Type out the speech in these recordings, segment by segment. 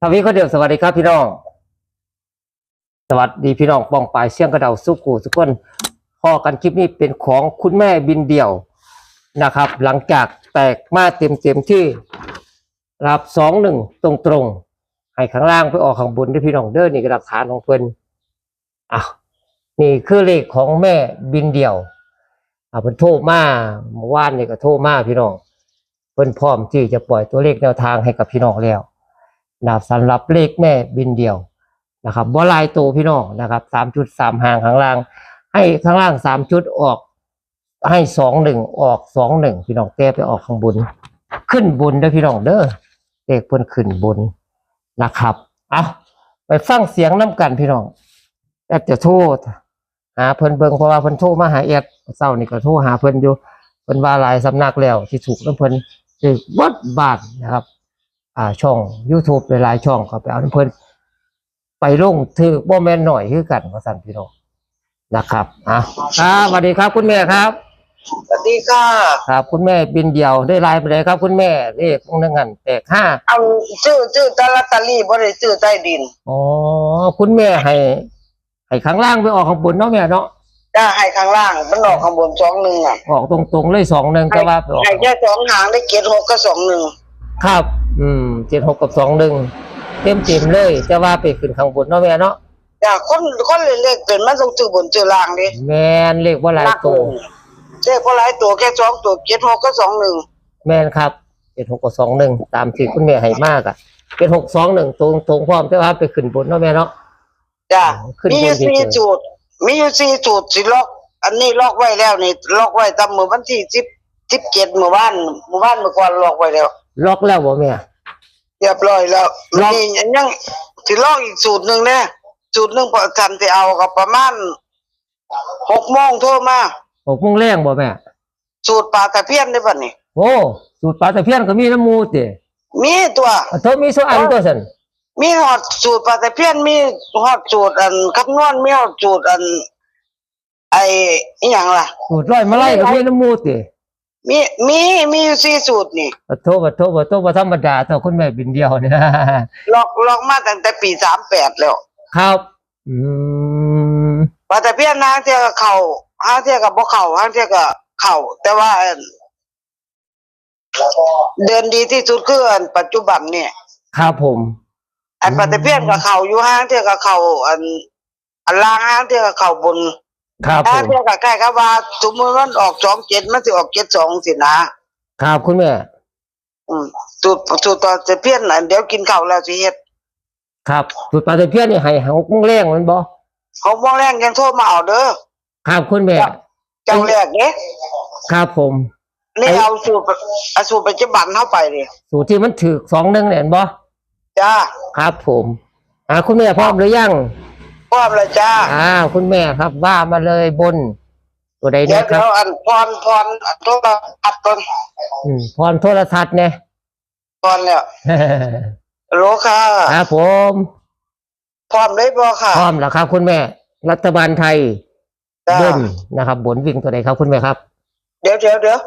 ทวีก็เดียวสวัสดีครับพี่น้อง สวัสดีพี่น้องปองปลายเสียงกระเดาสุกูสุกคนพอกันคลิปนี้เป็นของคุณแม่บินเดี่ยวนะครับ หลังจากแตกมาเต็มเต็มที่รับสองหนึ่งตรงตรงให้ข้างล่างไปออกข้างบนด้วยพี่น้องเด้อนี่ก็หลักฐานของเพิ่นอะนี่คือเลขของแม่บินเดี่ยว อะเพิ่นโทรมาเมื่อวานนี่ก็โทรมาพี่น้องเพิ่นพร้อมที่จะปล่อยตัวเลขแนวทางให้กับพี่น้องแล้วนะครับสำหรับเลขแม่บินเดียวนะครับบ่ลายตัวพี่น้องนะครับสามจุดสามห่างข้างล่าง ให้ข้างล่างสามจุดออก ให้สองหนึ่งออกสองหนึ่งพี่น้องเต้ไปออกข้างบน ขึ้นบนเด้อพี่น้องเด้อเลขเพิ่นขึ้นบนนะครับ เอาไปฟังเสียงน้ำกันพี่น้องแอดจะโทษ หาเพิ่นเบิ่งเพราะว่าเพิ่นโทรมาหาแอดเศร้านี่ก็โทรหาเพิ่นอยู่เพิ่นว่าหลายสำนักแล้วที่ถูกแล้วเพิ่นถือวัดบาทนะครับ อ่าช่อง YouTube หลายๆช่องก็ไปเอาน้ำเพิ่นไปลงถือบ่แม่นหน่อยคือกันว่าสั่นพี่น้องนะครับอะครับสวัสดีครับคุณแม่ครับสวัสดีค่ะครับ คุณแม่บินเดียวได้ไลน์ไปเลยครับ คุณแม่เลขพวกนั้นกันแตกห้าเอาชื่อชื่อตลาดตาลีบ่ได้ชื่อใต้ดินอ๋อคุณแม่ให้ ให้ข้างล่างไปออกข้างบนเนาะแม่เนาะได้ให้ข้างล่างมันออกข้างบนสองหนึ่งอะออกตรงๆเลยสองหนึ่งก็ว่าไปออกให้แค่สองหางได้เกียรหกก็สองหนึ่งครับ อืมเจ็ดหกกับสองหนึ่งเต็มเต็มๆเลยจะว่าไปขึ้นข้างบนเนาะแม่เนาะจ้ะคนคนเล็กๆเป็นมันต้องชื่อบนชื่อล่างดิแม่นเลขว่าหลายตัวเด็กก็หลายตัวแค่สองตัวเกียรหกก็สองหนึ่งแม่นครับเจ็ดหกกับสองหนึ่งตามที่คุณแม่ให้มากอะเป็นหกสองหนึ่งตรงตรงพร้อมแต่ว่าไปขึ้นบนเนาะแม่เนาะ จ้ะขึ้นมีอยู่บนเฉยๆสี่จุด มีอยู่สี่จุดสิล็อก อันนี้ล็อกไว้แล้วนี่ล็อกไว้ตั้งมือวันที่สิบสิบเจ็ดเมื่อวานเมื่อวานเมื่อก่อนล็อกไว้แล้ว ล็อกแล้วบ่แม่เรียบร้อยแล้วล็อกนี่ยังสิลอกอีกสูตรหนึ่งเนี่ยสูตรหนึ่งพอทันที่เอากับประมาณหกโมงโทรมาหกโมงแรงบ่แม่สูตรปลาตะเพียนได้ป่ะนี่โอ้สูตรปลาตะเพียนก็มีน้ำมูติมีตัวอะเธอมีสักอันตัวสัน มีหอดสูตรปลาตะเพียนมีหอดสูตรอันคำนวณมีหอดสูตรอัน ไอ้อหย่างล่ะ สูตรร้อยมาไล่ก็มีน้ำมูติมีมีมีอยู่สี่สูตรนี่อะโทษบ่โทษบ่โทษบ่ธรรมดาเท่าคุณแม่บินเดียวเนี่ย ลอกลอกมาตั้งแต่ปีสามแปดแล้วครับ อืมปลาตะเพียนห้างเที่ยกับเข่าห้างเที่ยกับบ่เข่าห้างเที่ยกับเข่าแต่ว่าอันเดินดีที่สุดคืออันปัจจุบันเนี่ย ครับผม อันปฏิเพียนกับเขาอยู่ห้างเที่ยกับเขาอันอันล่างห้างเที่ยกับเขาบนครับผห้างมเที่ยกับใกล้ครับว่าสมมติมันออกสองเจ็ดมันสิออกเจ็ดสองสินะครับคุณแม่ อืมสูตรสูตรปฏิเพียนอันเดี๋ยวกินข้าวแล้วสิเฮ็ดครับสูตรปลาตะเพียนนี่ให้หกโมงแรงแมันบ่เขามองแรงยังโทรมาเอาเด้อครับคุณแม่ เจ้าแรกเนี้ยครับผม นี่เอาสูตรเอาสูตรปัจจุบันเข้าไปเลยสูตรที่มันถือสองหนึ่งเนี่ยเห็นบ่ จ้าครับผมอ่าคุณแม่พร้อมหรือยังพร้อมเลยจ้าอ่า คุณแม่ครับว่ามาเลยบน ตัวใดเดี๋ยเนี่วยครัเดี๋บยวอันพรพรอันโทรอัดต้นอืมพรโทรทัศน์เนี่ย พรแล้วโลค่ะครับผมพร้อมเลยบ่ค่ะพร้อมแล้วครับ คุณแม่ รัฐบาลไทยจ้าบนนะครับบนวิ่งตัวใดครับคุณแม่ครับ เดี๋ยวเดี๋ยวเดี๋ยว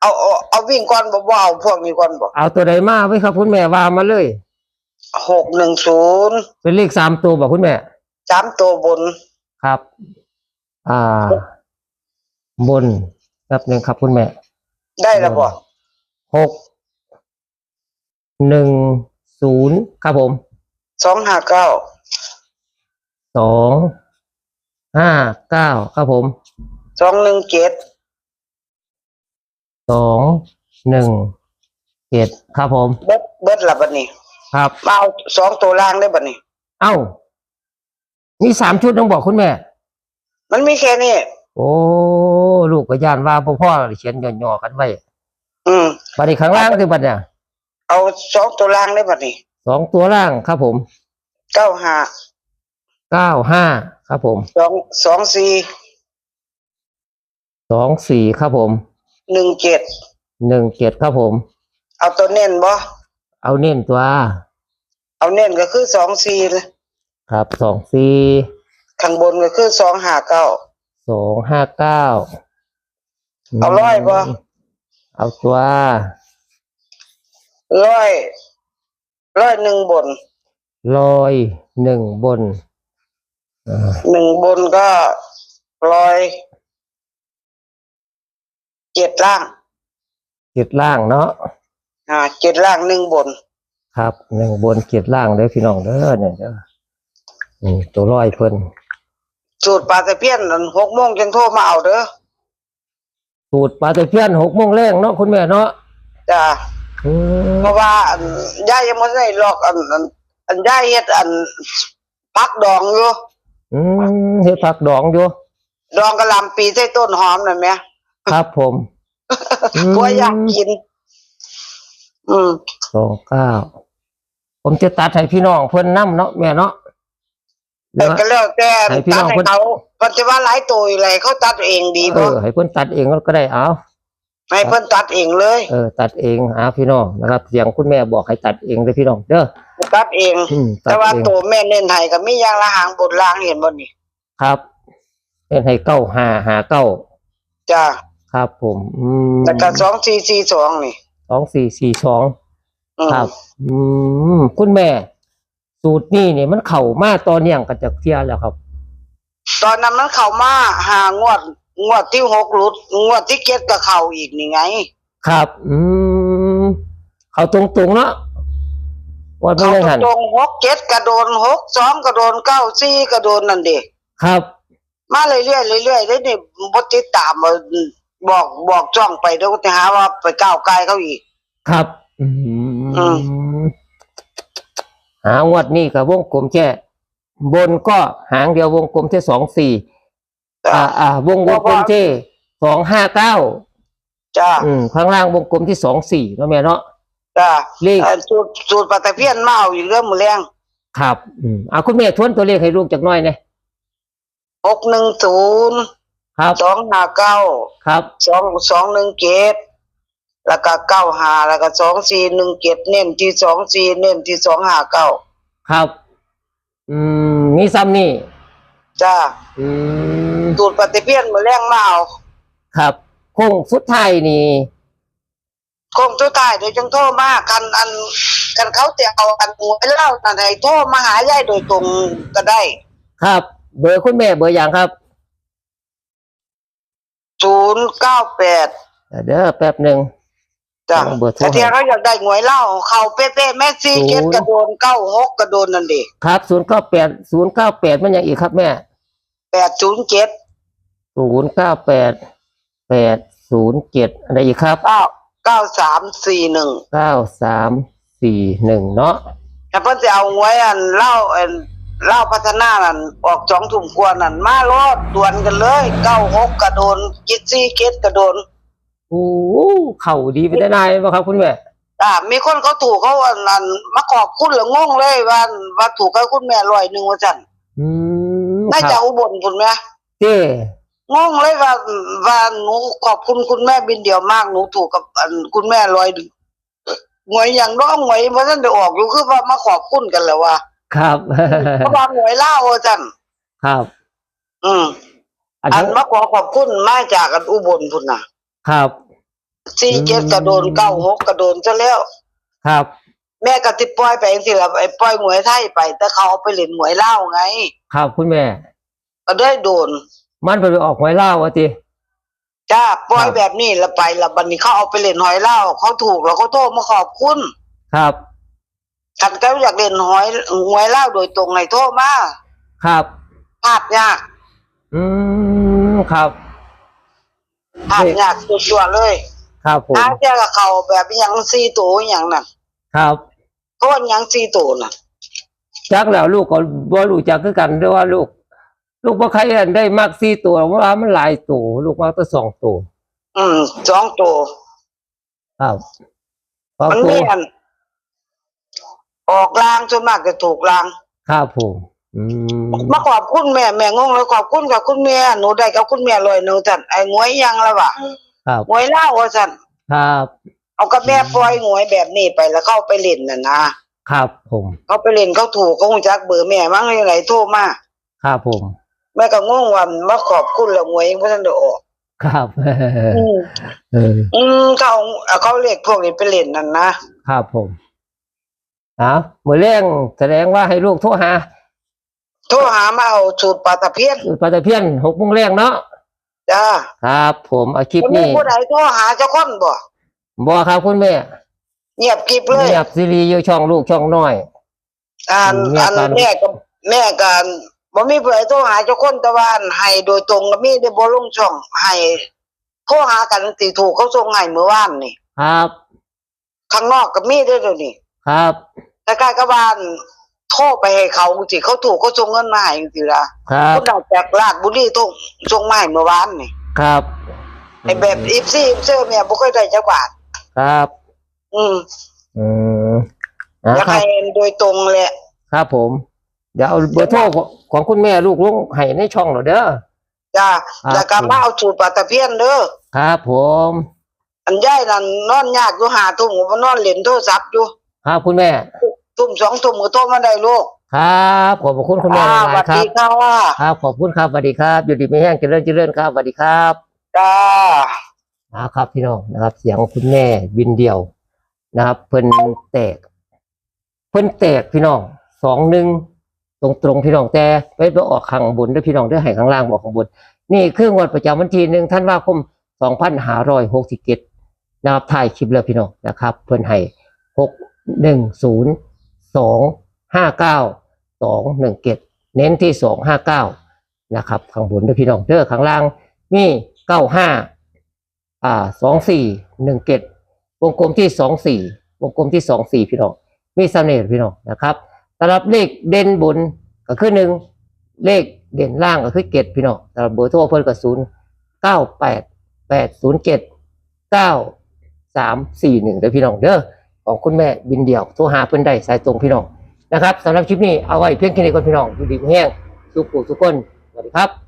เอาเอาเอาวิ่งก่อนบ่บ่เอาพวกนี้ก่อนบ่เอาตัวใดมาไว้ครับ คุณแม่ว่ามาเลย หกหนึ่งศูนย์เป็นเลขสามตัวบอกคุณแม่ สามตัวบน ครับ อ่า บนครับหนึ่งครับคุณแม่ได้แล้วบ่หกหนึ่งศูนย์ครับผมสองห้าเก้าสองห้าเก้าครับผมสองหนึ่งเจ็ดสองหนึ่งเจ็ดครับผม เบิดเบิดละบัดนี้ ครับ มาเอาสองตัวล่างได้บัดนี้ เอ้า มีสามชุดต้องบอกคุณแม่ มันมีแค่นี้โอ้ลูกกับยานว่าพ่อพ่อเขียนย่อๆกันไว้อืม บัดนี้ข้างล่างคือบัดเนี่ยเอาสองตัวล่างได้บัดนี้สองตัวล่างครับผมเก้าห้าเก้าห้าครับผมสองสองสี่สองสี่ครับผมหนึ่งเจ็ดหนึ่งเจ็ดครับผม เอาตัวเน้นบ่เอาเน้นตัว เอาเน้นก็คือสองสี่เลยครับสองสี่ข้างบนก็คือสองห้าเก้าสองห้าเก้าเอาร้อยบ่เอาตัวร้อยร้อยหนึ่งบนลอยหนึ่งบนอ่าหนึ่งบนก็ร้อยเจ็ดล่างเจ็ดล่างเนาะอ่าเจ็ดล่างหนึ่งบน ครับหนึ่งบนเจ็ดล่างเด้อพี่น้องเด้อเนี่ยเด้อนี่ตัวลอยเพิ่นสูตรปลาตะเพียนนั่นหกโมงจังโทรมาเอาเด้อสูตรปลาตะเพียนหกโมงแรงเนาะคุณแม่เนาะจ้าอืมเพราะว่าอันย่ายังไม่ได้ลอกอันอันอันย่าเฮ็ดอันพักดองอยู่อืมเฮ็ดผักดองอยู่ดองกะหล่ำปีใส่ต้นหอมน่ะแหม่ครับผม อืม กลัวอยากกิน อืม สองเก้าผมจะตัดให้พี่น้องเพิ่นนํเนาะแม่เนาะแต่ก็แล้วแต่ให้พี่ตัน้ดองให้เพิ่น เขาเพิ่นจะว่าหลายตัวอีไรเขาตัดเองดีเอบ่อให้เพิ่นตัดเองก็ได้เอา ให้เพิ่นตัดเองเลย เออตัดเองหาพี่น้องนะครับเสียงคุณแม่บอกให้ตัดเองเลยพี่น้องเด้อตัดเอง อืมตัแต่ดว่าเองตัวแม่เน้นให้ก็มีอย่างละหางบนล่างเห็นบ่นี่ครับเป็นให้เก้าหาหาเก้าจ้าครับผมอืมแล้วก็2442นี่สองสี่สี่สองอืม ครับ อืมคุณแม่ สูตรนี่เนี่ยมันเข่ามาตอนเนียงกันจากเที่ยแล้วครับ ตอนนั้นมันเข้ามาหางวด งวดที่หกหลุด งวดที่เจ็ดก็เข้าอีกนี่ไง ครับ อืมเขาตรงๆเนาะว่าไม่เข้าได้หันตรงๆหกเจ็ดกระโดนหกสองกระโดนเก้าสี่กระโดนนั่นเด็ครับ มาเรื่อยๆเรื่อยๆเลยนี่บ่ติดตามมาบอกบอกจ้องไปเดี๋ยวก็จะหาว่าไปก้าวไกลเขาอีก ครับ อือืมหางวดนี่กับวงกลมแค่บนก็หางเดียววงกลมแค่สองสี่จ้าอ่าอ่าวงวงกลมที่สองห้าเก้าจ้าอืมข้างล่างวงกลมที่สองสี่เนาะแม่เนาะจ้าเลขเอ่อสูตรสูตรปลาตะเพียนมาเอาอีกเรื่องมือแรงครับ อืมเอาคุณแม่ทวนตัวเลขให้ลูกจากหน้อยเนี่ยหกหนึ่งศูนย์ครับสองห้าเก้าครับสองสองหนึ่งเจ็ด แล้วก็เก้าห้าแล้วก็สองสี่หนึ่งเจ็ดเน้นที่สองสี่เน้นที่สองห้าเก้าครับ อืมมีซ้ำนี่จ้าอืมสูตรปฏิเพียนมือแรงมาเอาครับโค้งสุดท้ายนี่ คงทุกทายเดี๋ยวจังโทรมากันอันกันเขาจะเอาอันหวยเล่าอันไหนโทรมาหายายโดยตรงก็ได้ครับ เบอร์คุณแม่เบอร์อย่างครับศูนย์เก้าแปดเดี๋ยวแป๊บหนึ่ง จ้ะเอาเบอร์โทรแต่ที่เขาอยากได้หวยเล่าเขาเป๊ะๆแม่ซี่เก็ตศูนย์กระโดนเก้าหกกระโดนนั่นดิครับศูนย์เก้าแปดศูนย์เก้าแปดมันยังอีกครับแม่แปดศูนย์เจ็ดศูนย์เก้าแปดแปดศูนย์เจ็ดอะไรอีกครับเก้าเก้าสามสี่หนึ่งเก้าสามสี่หนึ่งเนาะแต่เพิ่นจะเอาหวยอันเล่าอันเล่าพัฒนานั่นออกสองถุงกว่านั่นมาโลดดวนกันเลยเก้าหกกระโดนจิตซี่เก็ตกระโดน โอ้โหเข่าดีไปได้นายป่ะครับ คุณแม่อ่ามีคนเขาถูกเขาอันนั้นมาขอบคุณแล้วงงเลยว่าว่าถูกกับคุณแม่ร้อยหนึ่งว่าจันอืมน่าคจะรับอุบลคุณแม่เจ้งงเลยว่าว่าหนูขอบคุณคุณแม่บินเดียวมากหนูถูกกับอันคุณแม่ร้อยหนึ่งหวยอย่างน้องหวยเพราะท่านได้ออกอยู่คือว่ามาขอบคุณกันแล้วว่าครับเพราะว่าหวยเล่าว่าจันครับ อืมอันอันั้นนมาขอขอบคุณมาจากอันอุบลพุ่นน่ะ ครับ สี่เจ็ดกระโดนเก้าหกกระโดนซะแล้ว ครับ แม่ก็ติปล่อยไปสิละไอ้ปล่อยหวยไทยไป แต่เขาเอาไปเล่นหวยเล่าไง ครับคุณแม่ ก็ได้โดน มันไปออกหวยเล่าวะทีจ้าปล่อยครับแบบนี้แล้วไปแล้วบัดนี้เขาเอาไปเล่นหอยเล่าเขาถูกแล้วเขาโทรมาขอบคุณครับกันก็อยากเล่นหอยหวยเล่าโดยตรงให้โทรมาครับ พลาดยาก อืมครับ พลาดยากตัวๆเลยครับผมถ้าเจ้ากับเขาแบบอหยังซีตัวอหย่างนั้นครับก็ว่าอหยังซีตัวน่ะจักแล้วลูกก็บ่รู้จักคือกันด้วยว่าลูก ลูกบ่ใครอันได้มากสี่ตัวเพราะว่ามันหลายตัวลูกมากแต่สองตัวอืมสองตัวครับสองมันตัวมีอันออกลางส่วนมากจะถูกลางครับผมอื มมาขอบคุณแม่แม่งงเลยขอบคุณกับคุณแม่หนูได้กับคุณแม่ลอยหนึ่งจันไอ้งวยยังแล้ววะครับงวยเล่าว่าจันครับ เอากับแม่ปล่อยงวยแบบนี้ไปแล้วเข้าไปเล่นน่ะนะครับผมเขาไปเล่นเขาถูกเขาคงจักเบอร์แม่มั้งยังไงโทรมาครับผมแม่ก็งงว่ามาขอบคุณแล้วงวยยังไม่ทันได้ออกครับอืมเอออืมเขาเอาเขาเรียกพวกนี้ไปเล่นนั่นนะครับผมเอามือเร่งแสดงว่าให้ลูกโทรหาโท รหามาเอาสูตรปลาตะเพียนปลาตะเพียนหกโมงแรงเนาะจ้าครับ ผมเอาคลิปวันนี้นี้ผู้ใดโทรหาเจ้าคนบ่บอครับคุณแม่เงียบกริบเลยเงียบซีรีส์อยู่ช่องลูกช่องน้อยอ่านเงียบอันกันแม่กับแม่กันบ่มีผู้ใดโทรหาเจ้าคนแต่ว่าอันให้โดยตรงก็มีได้บ่ลงช่องให้โทรหากันสิถูกเขาส่งให้เมื่อวานนี่ ครับ ข้างนอกก็มีเด้อเดี๋ยวนี้ครับแต่กายกับบ้าน โทรไปให้เขาสิเขาถูกเขาส่งเงินมาให้จังซี่ล่ะครับคนเอาจากราชบุรีต้องส่งมาให้เมื่อวานนี่ครับไอ้แบบอีฟซี่อีฟเซอร์แม่บ่เคยได้จักบาทครับ อืมอืมนะอยากครัให้บโดยตรงแหละครับผม เดี๋ยวเอาเบอร์โทรของของคุณแม่ลูกลงให้ในช่องหน่อยเด้อ จ้าครับ แล้วก็มาเอาสูตรปลาตะเพียนเด้อครับผมอันยายนั่นนอนยากอยู่หาทุ่มก็มานอนเล่นโทรศัพท์อยู่ ครับคุณแม่ ทุ่มสองทุ่มก็โทรมาได้ลูกครับขอบพระคุณคุณแม่อ่าหสลาวัยสๆครัดีบ ค่ะครับขอบคุณครับสวัสดีครับอยู่ดีไม่แห้งเจริญเจริญครับสวัสดีครับจ้า นะครับพี่น้องนะครับ เสียงคุณแม่บินเดียวนะครับ เพิ่นแตก เพิ่นแตกพี่น้องสองหนึ่งตรงตรงๆพี่น้องแต่ไปไปออกข้างบนด้วยพี่น้องด้วยให้ข้างล่างบอกข้างบน นี่เครื่องวัดประจำวันที่หนึ่งท่านว่าคมสองพันห้าร้อยหกสิบเจ็ดนะครับถ่ายคลิปแล้วพี่น้องนะครับ เพิ่นให้หกหนึ่งศูนย์ สองห้าเก้าสองหนึ่งเจ็ดเน้นที่สองห้าเก้านะครับ ข้างบนด้วยพี่น้องเด้อข้างล่างนี่เก้าห้าอ่าสองสี่หนึ่งเกตวงกลมที่สองสี่วงกลมที่สองสี่พี่น้อง มีเสน่ห์พี่น้องนะครับสำหรับเลขเด่นบนก็คือหนึ่งเลขเด่นล่างก็คือเกตพี่น้องสำหรับเบอร์โทรเพิ่นก็ศูนย์เก้าแปดแปดศูนย์เจ็ดเก้าสามสี่หนึ่งเด้อพี่น้องเด้อ ของคุณแม่บินเดี่ยวโทรหาเพิ่นได้สายตรงพี่น้องนะครับสำหรับคลิปนี้เอาไว้เพียงแค่นี้ก่อนพี่น้องอยู่ดีมีแห้งสุขุสุขคนสวัสดีครับ